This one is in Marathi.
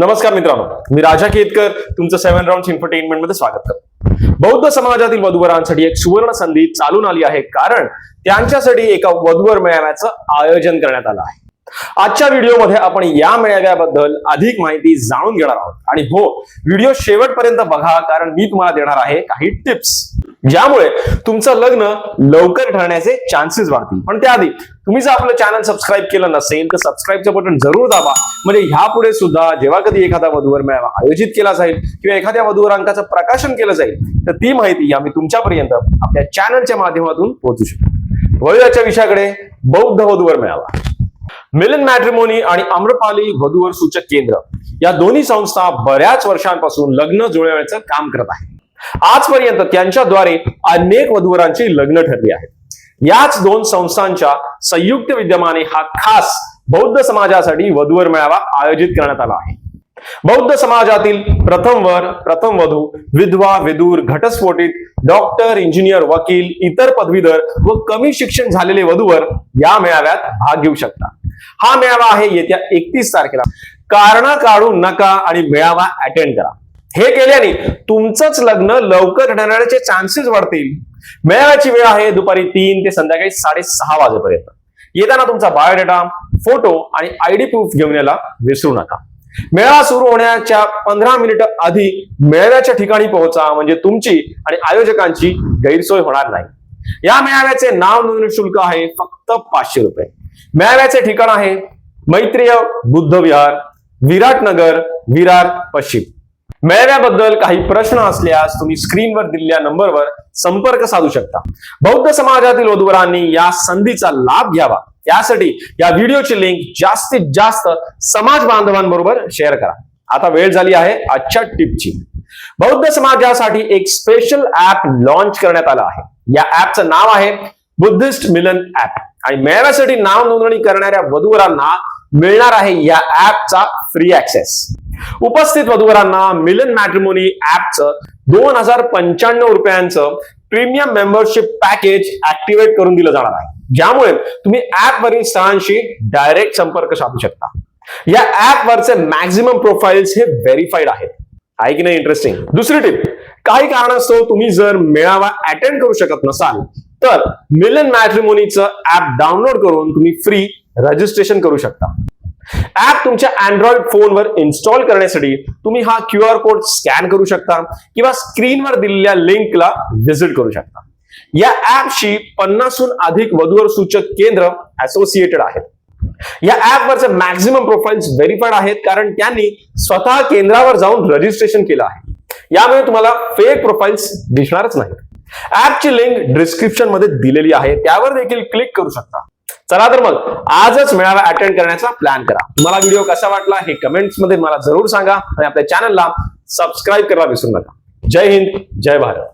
नमस्कार मित्रांनो मी राजा केतकर तुमचं सेव्हन राऊंड एंटरटेनमेंटमध्ये स्वागत करतो. बौद्ध समाजातील वधूवरांसाठी एक सुवर्ण संधी चालून आली आहे कारण त्यांच्यासाठी एका वधूवर मेळाव्याचं आयोजन करण्यात आलं आहे. आजच्या व्हिडिओमध्ये आपण या मेळाव्याबद्दल अधिक माहिती जाणून घेणार आहोत. आणि हो व्हिडिओ शेवटपर्यंत बघा कारण मी तुम्हाला देणार आहे काही टिप्स ज्यामुळे तुमचं लग्न लवकर ठरण्याचे चान्सेस वाढतील. पण त्याआधी तुम्ही जर आपलं चॅनल सबस्क्राईब केलं नसेल तर सबस्क्राईबचं बटन जरूर दाबा. म्हणजे ह्यापुढे सुद्धा जेव्हा कधी एखादा वधूवर मेळावा आयोजित केला जाईल किंवा एखाद्या वधूवर अंकाचं प्रकाशन केलं जाईल तर ती माहिती आम्ही तुमच्यापर्यंत आपल्या चॅनलच्या माध्यमातून पोहोचू शकतो. वळूयाच्या विषयाकडे बौद्ध वधूवर मेळावा. मिलन मॅट्रिमोनी आणि आम्रपाली वधूवर सूचक केंद्र या दोन्ही संस्था बऱ्याच वर्षांपासून लग्न जुळवण्याचं काम करत आहेत. आजपर्यंत त्यांच्याद्वारे अनेक वधूवरांची लग्न ठरली आहेत. याच दोन संस्थांच्या संयुक्त विद्यमाने हा खास बौद्ध समाजासाठी वधूवर मेळावा आयोजित करण्यात आला आहे. बौद्ध समाजातील प्रथम वर प्रथम वधू विधवा विदूर घटस्फोटित डॉक्टर इंजिनियर वकील इतर पदवीधर व कमी शिक्षण झालेले वधूवर या मेळाव्यात भाग घेऊ शकतात. हा मेळावा आहे येत्या एकतीस तारखेला. कारण काढू नका आणि मेळावा अटेंड करा. हे केल्याने तुमचंच लग्न लवकर ठरण्याचे चान्सेस वाढतील. मेळाव्याची वेळ आहे दुपारी तीन ते संध्याकाळी साडेसहा वाजेपर्यंत. येताना तुमचा बायोडेटा फोटो आणि आयडी प्रूफ घेऊन यायला विसरू नका. मेळा सुरू होण्याच्या पंधरा मिनिट आधी मेळाव्याच्या ठिकाणी पोहोचा म्हणजे तुमची आणि आयोजकांची गैरसोय होणार नाही. या मेळाव्याचे नाव नोंदणी शुल्क आहे फक्त पाचशे रुपये. मेळाव्याचे ठिकाण आहे मैत्रीय बुद्ध विहार विराटनगर विरार पश्चिम. मेळाव्याबद्दल काही प्रश्न असल्यास तुम्ही स्क्रीनवर दिलेल्या नंबरवर संपर्क साधू शकता. बौद्ध समाजातील वधुवरांनी या संधीचा लाभ घ्यावा. त्यासाठी या व्हिडिओची लिंक जास्तीत जास्त समाज बांधवांबरोबर शेअर करा. आता वेळ झाली आहे आजच्या टिपची बौद्ध समाजासाठी एक स्पेशल ऍप लॉन्च करण्यात आलं आहे. या ऍपचं नाव आहे बुद्धिस्ट मिलन ऍप आणि मेळाव्यासाठी नाव नोंदणी करणाऱ्या वधूवरांना मिळणार आहे या ऍपचा फ्री ऍक्सेस उपस्थित वधूवरांना मिलन मॅट्रिमोनी ऍपचं दोन हजार पंच्याण्णव रुपयांचं प्रीमियम मेंबरशिप पॅकेज ऍक्टिव्हेट करून दिलं जाणार आहे. ज्यामुळे तुम्ही ऍप वरील स्थळांशी डायरेक्ट संपर्क साधू शकता. या ऍप वरचे मॅक्झिमम प्रोफाईल्स हे व्हेरीफाईड आहेत. आहे की नाही इंटरेस्टिंग दुसरी टिप काही कारणास्तव तुम्ही जर मेळावा अटेंड करू शकत नसाल तर मिलन मॅट्रिमोनीचं ऍप डाउनलोड करून तुम्ही फ्री रजिस्ट्रेशन करू शकता. ऍप तुमच्या अँड्रॉइड फोनवर इन्स्टॉल करण्यासाठी तुम्ही हा क्यू आर कोड स्कॅन करू शकता किंवा स्क्रीनवर दिलेल्या लिंकला व्हिजिट करू शकता. या ऍपशी पन्नासहून अधिक वधूवर सूचक केंद्र असोसिएटेड आहेत. या ऍपवरचे मॅक्झिमम प्रोफाईल्स व्हेरीफाईड आहेत कारण त्यांनी स्वतः केंद्रावर जाऊन रजिस्ट्रेशन केलं आहे. यामुळे तुम्हाला फेक प्रोफाईल्स दिसणारच नाहीत. ऍपची लिंक डिस्क्रिप्शनमध्ये दिलेली आहे. त्यावर देखील क्लिक करू शकता. चला तर मग आजच मेळावा अटेंड करण्याचा प्लॅन करा. तुम्हाला व्हिडिओ कसा वाटला हे कमेंट्समध्ये मला जरूर सांगा आणि आपल्या चॅनलला सबस्क्राईब करायला विसरू नका. जय हिंद जय भारत.